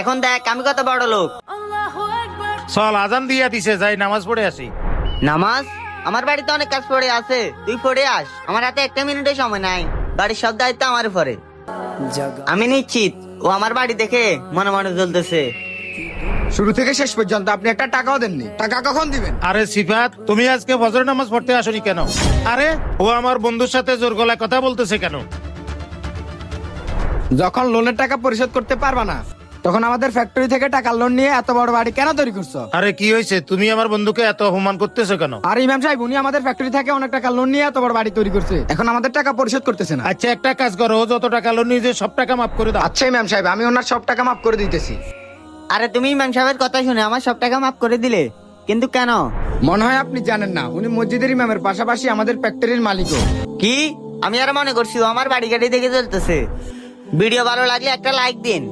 এখন দেখ আমি কত বড় লোক। চল আজান দিয়া দিছে যাই নামাজ পড়ে আসি। নামাজ? আমার বাড়িতে অনেক কাজ পড়ে আছে তুই পড়ে আস। আমার হাতে একটা মিনিটের সময় নাই বাড়ির সব দায়িত্ব আমার উপরে। আমি নিশ্চিত ও আমার বাড়ি দেখে মনে মনে জ্বলতেছে। শুরু থেকে শেষ পর্যন্ত আপনি একটা টাকাও দেননি। টাকা কখন দিবেন? আরে সিফাত তুমি আজকে ফজর নামাজ পড়তে আসনি কেন? আরে ও আমার বন্ধুর সাথে জোর গলায় কথা বলতেছে কেন? যখন লোনের টাকা পরিশোধ করতে পারবা না তখন আমাদের ফ্যাক্টরি থেকে টাকা লোন নিয়ে এত বড় বাড়ি কেন তৈরি করছ? আরে কি হয়েছে? তুমি আমার বন্ধুকে এত অপমান করতেছো কেন? আর ইমাম সাহেব উনি আমাদের ফ্যাক্টরি থেকে অনেক টাকা লোন নিয়ে এত বড় বাড়ি তৈরি করছে। এখন আমাদের টাকা পরিশোধ করতেছে না। আচ্ছা একটা কাজ করো ও যত টাকা লোন নিয়েছে সব টাকা মাফ করে দাও। আচ্ছা ইমাম সাহেব আমি ওনার সব টাকা মাফ করে দিতেছি। আরে তুমি ইমাম সাহেবের কথা শুনে আমার সব টাকা মাফ করে দিলে কিন্তু কেন? মনে হয় আপনি জানেন না উনি মসজিদের ইমামের পাশাপাশি আমাদের ফ্যাক্টরির মালিকও। কি? আমি আর মনে করছি ও আমার বাড়ি গাড়ি দেখে চলতেছে ভিডিও ভালো লাগলে একটা লাইক দিন।